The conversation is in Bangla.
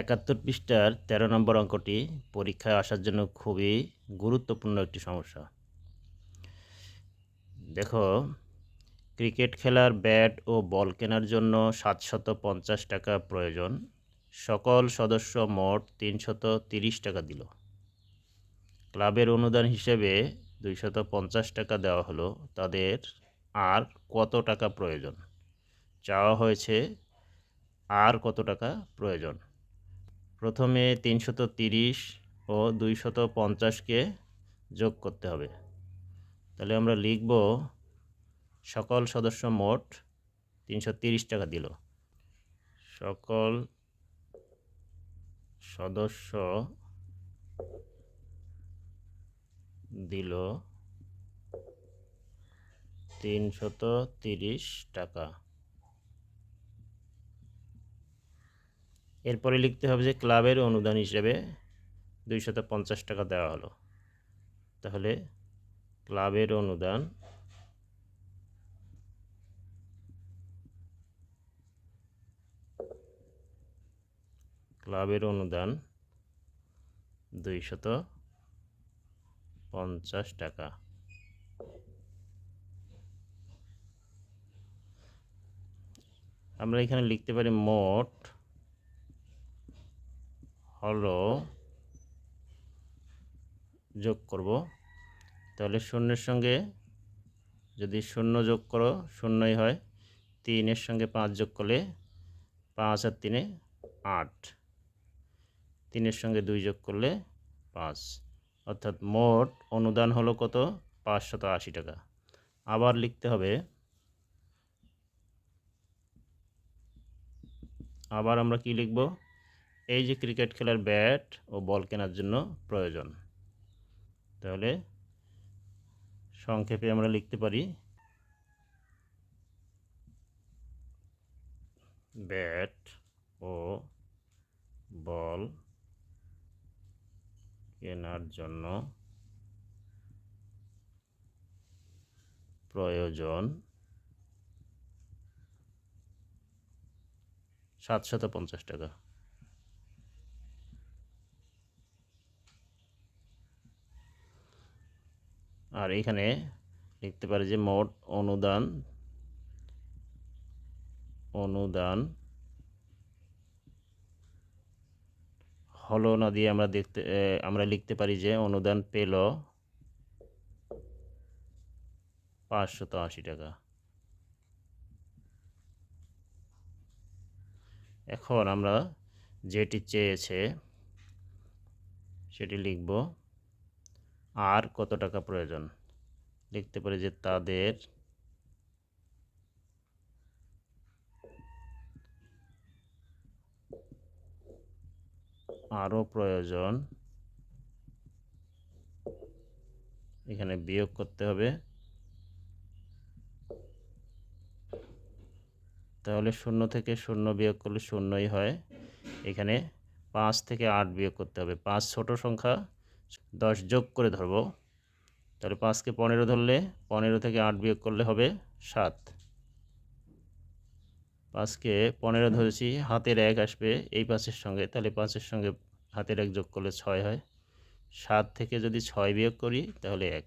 একাত্তর পৃষ্ঠার তেরো নম্বর অঙ্কটি পরীক্ষায় আসার জন্য খুবই গুরুত্বপূর্ণ একটি সমস্যা। দেখো, ক্রিকেট খেলার ব্যাট ও বল কেনার জন্য সাতশত পঞ্চাশ টাকা প্রয়োজন। সকল সদস্য মোট তিনশত তিরিশ টাকা দিল। ক্লাবের অনুদান হিসেবে দুইশত পঞ্চাশ টাকা দেওয়া হলো। তাদের আর কত টাকা প্রয়োজন? চাওয়া হয়েছে আর কত টাকা প্রয়োজন? প্রথমে তিনশত তিরিশ ও দুইশত পঞ্চাশকে যোগ করতে হবে। তাহলে আমরা লিখব, সকল সদস্য মোট তিনশো তিরিশ টাকা দিল। সকল সদস্য দিল তিনশত তিরিশ টাকা। এরপরে লিখতে হবে যে ক্লাবের অনুদান হিসেবে দুইশত পঞ্চাশ টাকা দেওয়া হলো। তাহলে ক্লাবের অনুদান ক্লাবের অনুদান দুইশত পঞ্চাশ টাকা। আমরা এখানে লিখতে পারি মোট হলো যোগ করব। তাহলে শূন্যের সঙ্গে যদি শূন্য যোগ করো, শূন্যই হয়। তিনের সঙ্গে পাঁচ যোগ করলে পাঁচ আর তিনে আট। তিনের সঙ্গে দুই যোগ করলে পাঁচ। অর্থাৎ মোট অনুদান হলো কত? পাঁচশত আশি টাকা। আবার লিখতে হবে, আবার আমরা কি লিখব? এই যে ক্রিকেট খেলার ব্যাট ও বল কেনার জন্য প্রয়োজন। তাহলে সংক্ষেপে আমরা লিখতে পারি, ব্যাট ও বল কেনার জন্য প্রয়োজন সাতশত পঞ্চাশ টাকা। আর এখানে লিখতে পারি যে মোট অনুদান অনুদান হলো না দিয়ে আমরা দেখতে আমরা লিখতে পারি যে অনুদান পেল পাঁচশত আশি টাকা। এখন আমরা যেটি চেয়েছে সেটি লিখব। আর কত টাকা প্রয়োজন? লিখতে পারি যে তাদের আরও প্রয়োজন, এখানে বিয়োগ করতে হবে। তাহলে শূন্য থেকে শূন্য বিয়োগ করলে শূন্যই হয়। এখানে পাঁচ থেকে আট বিয়োগ করতে হবে। পাঁচ ছোট সংখ্যা দশ যোগ করে ধরবো, তাহলে পাঁচকে পনেরো ধরলে পনেরো থেকে আট বিয়োগ করলে হবে সাত। পাঁচকে পনেরো ধরেছি, হাতের এক আসবে এই পাঁচের সঙ্গে, তাহলে পাঁচের সঙ্গে হাতের এক যোগ করলে ছয় হয়। সাত থেকে যদি ছয় বিয়োগ করি, তাহলে এক।